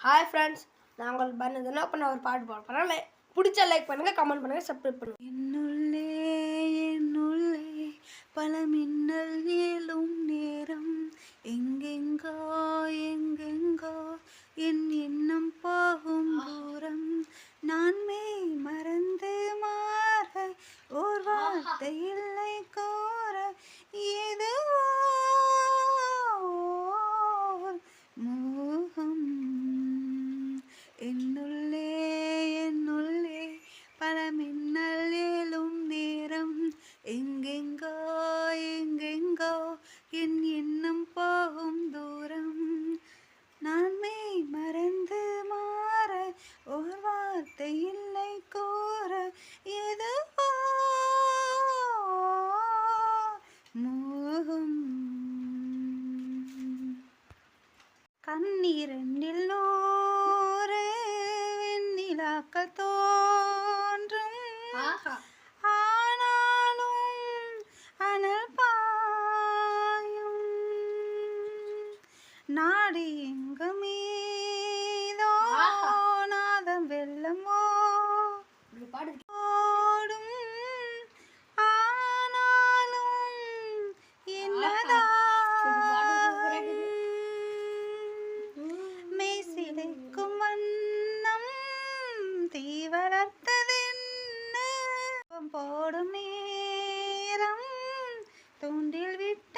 Hi friends நான் உங்களுக்கு பண்ணதுன்னா இப்போ நான் ஒரு பாட்டு பாட போகிறேன் பிடிச்ச லைக் பண்ணுங்கள் கமெண்ட் பண்ணுங்கள் சப்ஸ்கிரைப் பண்ணுங்கள் என்னுள்ளே என்னுள்ளே பழமி எங்கெங்கோ எங்கெங்கோ என் எண்ணம் போகும் தூரம். நான் மெய் மறந்து மாற ஒரு வார்த்தை இல்லை கூற எதுவோ மோகம். கண்ணீரண்டில் நூறு வெண்ணிலாக்கள் ஆஹா. நாடு எங்க மீதோ நாதம் வெள்ளமோ ஓடும் ஆனாலும் என்னதான் மேசிலைக்கும் வண்ணம் தீ வளர்த்ததென்ன போடும் நேரம் தூண்டில் விட்டு